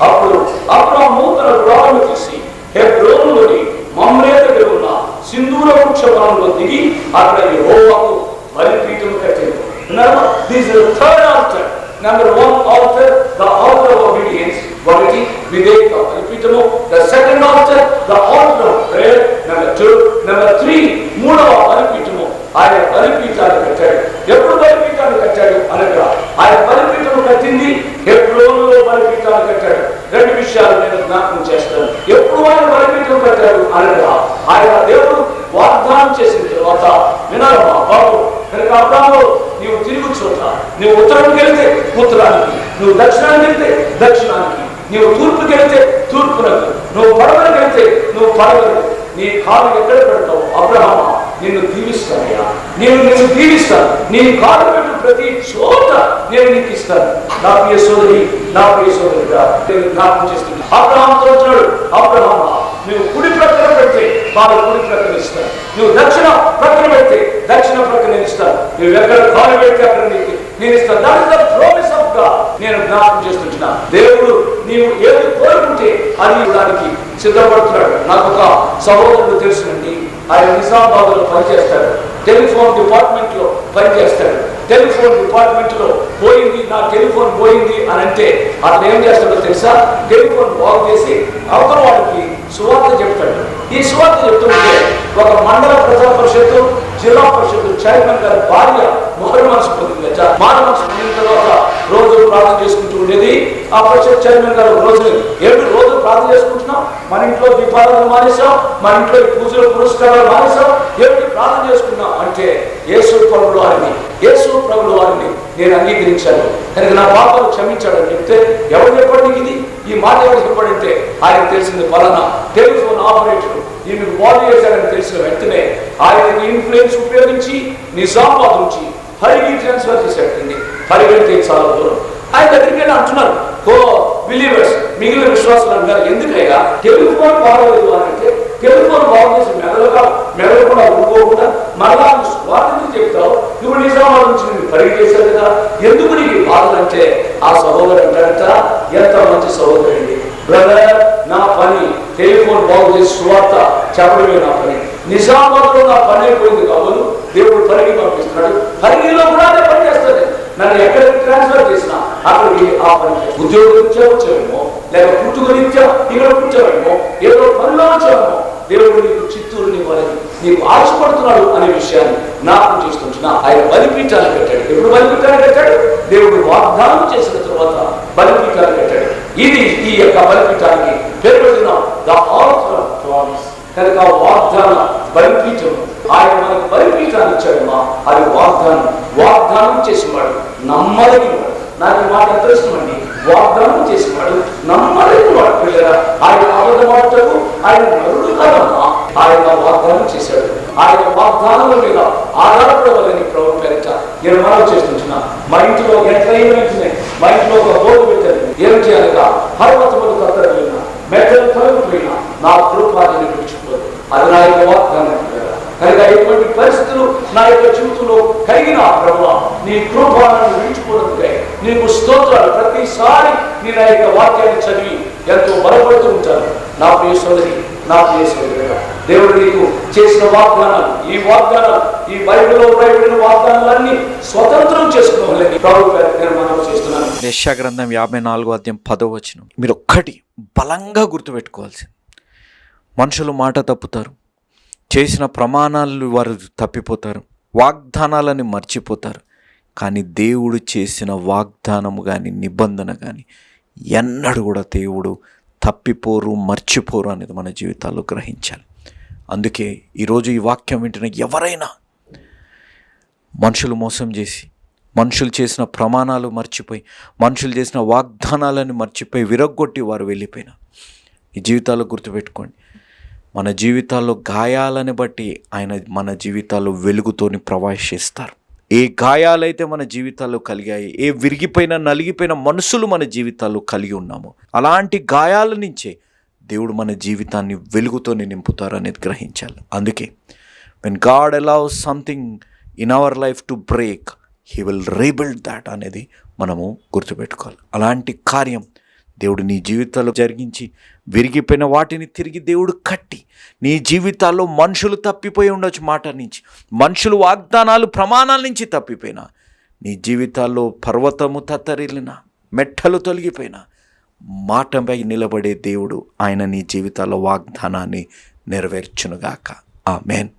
అప్పుడు అబ్రాము తన గుడాలను తీసి హెబ్రోనులోని మమ్రే ఉన్న సింధూర వృక్ష వనంలో దిగి అక్కడ యెహోవాకు బలిపీఠం కట్టింది. This is third altar number one altar the altar of obedience ఒకటి విధేయత బలిపీఠము the second altar the altar of prayer number two number three మూడవ బలిపీఠము ఆయన బలిపీఠాన్ని కట్టాడు ఎప్పుడు బలిపీఠాన్ని కట్టాడు అనగా ఆయన బలిపీఠము కట్టింది హెబ్రోనులో బలిపీఠాన్ని కట్టాడు రెండు విషయాలు నేను జ్ఞాపకం చేస్తాను ఎప్పుడు ఆయన బలిపీఠం కట్టాడు? అనగా ఆయన దేవుడు వాగ్దానం చేసిన తర్వాత వినాలమ్మా బాబు కనుక అబ్రాహ్మణు నీవు తిరుగు చోట నీవు ఉత్తరానికి వెళ్తే ఉత్తరానికి నువ్వు దక్షిణానికి వెళ్తే దక్షిణానికి నీవు తూర్పుకి వెళితే తూర్పునకు నువ్వు పడవలకు వెళితే నువ్వు పడవలకు నీ కాలు ఎక్కడ పెడతావు? అబ్రహమ నిన్ను దీవిస్తానయ్యా. నేను నిన్ను దీవిస్తాను. నీ కాలు పెట్టు ప్రతి చోట నేను నీకు ఇస్తాను నా ప్రియ సోదరి నా ప్రియ సోదరుగా నేను జ్ఞాపకం చేస్తున్నాను అబ్రహాంతో వచ్చాడు అబ్రహమ నువ్వు కుడి ప్రక్కన పెడితే వారు కుడి ప్రక్కన ఇస్తాను నువ్వు దక్షిణ ప్రక్కన పెడితే దక్షిణ ప్రక్కన ఇస్తాను. నువ్వు ఎక్కడ కాలు పెడితే అక్కడ నీకు నేను ఇస్తాను. దాని ద ప్రామిస్ ఆఫ్గా నేను జ్ఞాపకం చేస్తుంటున్నా. దేవుడు నీవు ఏది కోరుకుంటే అది దానికి సిద్ధపడుతున్నాడు. నాకు ఒక సహోదరుడు తెలుసునండి. ఆయన నిజామాబాద్లో పనిచేస్తాడు. టెలిఫోన్ డిపార్ట్మెంట్లో పనిచేస్తాడు. టెలిఫోన్ డిపార్ట్మెంట్లో పోయింది నా టెలిఫోన్ పోయింది అని అంటే అతను ఏం చేస్తాడో తెలుసా? టెలిఫోన్ బాగు చేసి అవతల వాళ్ళకి సువార్త చెప్తాడు. ఈ సువార్త చెప్తుంటే ఒక మండల ప్రజా పరిషత్తు జిల్లా పరిషత్తు చైర్మన్ గారి భార్య మొహరి మనసు పొందింది మారు మనసు పొందిన తర్వాత రోజు ప్రార్థన చేసుకుంటూ ఉండేది. ఆ పరిషత్ చైర్మన్ గారు రోజు ఏడు రోజు ప్రార్థన చేసుకుంటున్నాం మన ఇంట్లో దీపాలను మానేసాం మన ఇంట్లో పూజలు పురస్కారాలు మానేసాం ఏమిటి ప్రార్థన చేసుకున్నాం అంటే యేసు ప్రభుడు వారిని యేసు ప్రభుడు వారిని నేను అంగీకరించాను. కనుక నా పాపాలు క్షమించాడని చెప్తే ఎవరు చెప్పండి ఇది? ఈ మాట ఎవరు చెప్పండి ఆయన తెలిసింది ఫలానా టెలిఫోన్ ఆపరేటర్. ఈయన బాగు చేశాడని తెలిసిన వెంటనే ఆయన ఇన్ఫ్లుయెన్స్ ఉపయోగించి నిజామాబాద్ నుంచి హరికి ట్రాన్స్ఫర్ చేసేటండి హరి చాలా దూరం. ఆయన దగ్గరికి వెళ్ళి అంటున్నారు ఓ బిలీవర్స్ మిగిలిన విశ్వాసులు అంటారు ఎందుకయ్యా? టెలిఫోన్ బాగోలేదు అని అంటే టెలిఫోన్ బాగు చేసి మెదలుగా మెదలకుండా ఊరుకోకుండా మరలా వాటిని చెప్తావు? ఇప్పుడు నిజామాల నుంచి నేను పరిగి చేశారు కదా. ఎందుకు నీకు బాధలు అంటే ఆ సహోదరు అంటాడట ఎంత మంచి సహోదరుడి బ్రదర్ నా పని టెలిఫోన్ బాగు చేసి సువార్త చెప్పడమే నా పని. నిజామాబాద్ నా పని అయిపోయింది కాబోలు దేవుడు పరిగి పంపిస్తున్నాడు. పరిగిలో కూడా అదే పని చేస్తుంది. నన్ను ఎక్కడికి ట్రాన్స్ఫర్ చేసినా అక్కడికి ఆ పని ఉద్యోగం ఇచ్చా వచ్చామేమో లేక పుట్టుక రీత్యా ఇక్కడ కూర్చోవేమో ఏదో పనిలో వచ్చావేమో దేవుడు నీకు చిత్తూరు ఇవ్వాలని నీకు ఆశపడుతున్నాడు అనే విషయాన్ని నాకు చేస్తుంటున్నా ఆయన బలిపీఠాలు కట్టాడు. ఎప్పుడు బలిపీఠాలు కట్టాడు? దేవుడు వాగ్దానం చేసిన తర్వాత బలిపీఠాలు కట్టాడు. ఇది ఈ యొక్క బలిపీఠానికి పేరు పెడుతున్నాం ద ఆల్టర్ ప్రామిస్ కనుక వాగ్దాన బలిపీఠం ఆయన మనకు బలిపీఠాన్ని మా. అది వాగ్దానం. వాగ్దానం చేసినవాడు నమ్మదగిన వాడు నాకు ఈ మాట ఎంత ఇష్టమండి వాగ్దానం చేసినాడు. నమ్మలేని వాడు పిల్లరా. ఆయన అబద్ధమాటకు ఆయన నరుడు కాదమ్మా. ఆయన వాగ్దానం చేశాడు. ఆయన వాగ్దానాల మీద ఆధారపడవాలని ప్రభు పేరిట నేను మనం చేస్తుంటున్నా. మా ఇంట్లో ఎట్లయిన వెంటనే మా ఇంట్లో ఒక బోర్డు పెట్టారు ఏం అనగా పర్వతములు కత్తరపోయినా మెట్టలు తొలగిపోయినా నా కృపాన్ని విడిచిపోదు అది నా యొక్క వాగ్దానం కనుక ఎటువంటి పరిస్థితులు నా యొక్క జీవితంలో కలిగిన ప్రభు నీ కృపాలను విడిచిపో ప్రతిసారి నేను ఆ యొక్క వాక్యాన్ని చదివి ఎంతో బలపడుతూ ఉంటాను నా ప్రియ సోదరి నా ప్రియ సోదరుడా దేవుడు నీకు చేసిన వాగ్దానాలు ఈ వాగ్దానాలు ఈ బైబిల్లో రాయబడిన వాగ్దానాలన్నీ స్వతంత్రం చేసుకోవాలని ప్రభు పేరు చేస్తున్నాను. యెషయా గ్రంథం యాభై నాలుగో అధ్యాయం పదో వచ్చిన మీరు ఒక్కటి బలంగా గుర్తుపెట్టుకోవాల్సింది. మనుషులు మాట తప్పుతారు. చేసిన ప్రమాణాలు వారు తప్పిపోతారు. వాగ్దానాలని మర్చిపోతారు. కానీ దేవుడు చేసిన వాగ్దానము కానీ నిబంధన కానీ ఎన్నడూ కూడా దేవుడు తప్పిపోరు మర్చిపోరు అనేది మన జీవితాల్లో గ్రహించాలి. అందుకే ఈరోజు ఈ వాక్యం వింటున్న ఎవరైనా మనుషులు మోసం చేసి మనుషులు చేసిన ప్రమాణాలు మర్చిపోయి మనుషులు చేసిన వాగ్దానాలను మర్చిపోయి విరగ్గొట్టి వారు వెళ్ళిపోయిన ఈ జీవితాల్లో గుర్తుపెట్టుకోండి. మన జీవితాల్లో గాయాలని బట్టి ఆయన మన జీవితాల్లో వెలుగుతోని ప్రవేశిస్తారు ఏ గాయాలైతే మన జీవితాల్లో కలిగాయి ఏ విరిగిపోయిన నలిగిపోయిన మనసులు మన జీవితాల్లో కలిగి ఉన్నామో అలాంటి గాయాల నుంచే దేవుడు మన జీవితాన్ని వెలుగుతోనే నింపుతారనేది గ్రహించాలి. అందుకే when God allow something in our life to break he will rebuild that అనేది మనము గుర్తుపెట్టుకోవాలి. అలాంటి కార్యం దేవుడు నీ జీవితంలో జరిగించి విరిగిపోయిన వాటిని తిరిగి దేవుడు కట్టి నీ జీవితాల్లో మనుషులు తప్పిపోయి ఉండొచ్చు మాట నుంచి. మనుషులు వాగ్దానాలు ప్రమాణాల నుంచి తప్పిపోయినా. నీ జీవితాల్లో పర్వతము తత్తరిల్లిన మెట్టలు తొలగిపోయినా మాటపై నిలబడే దేవుడు ఆయన నీ జీవితాల్లో వాగ్దానాన్ని నెరవేర్చునుగాక. మెయిన్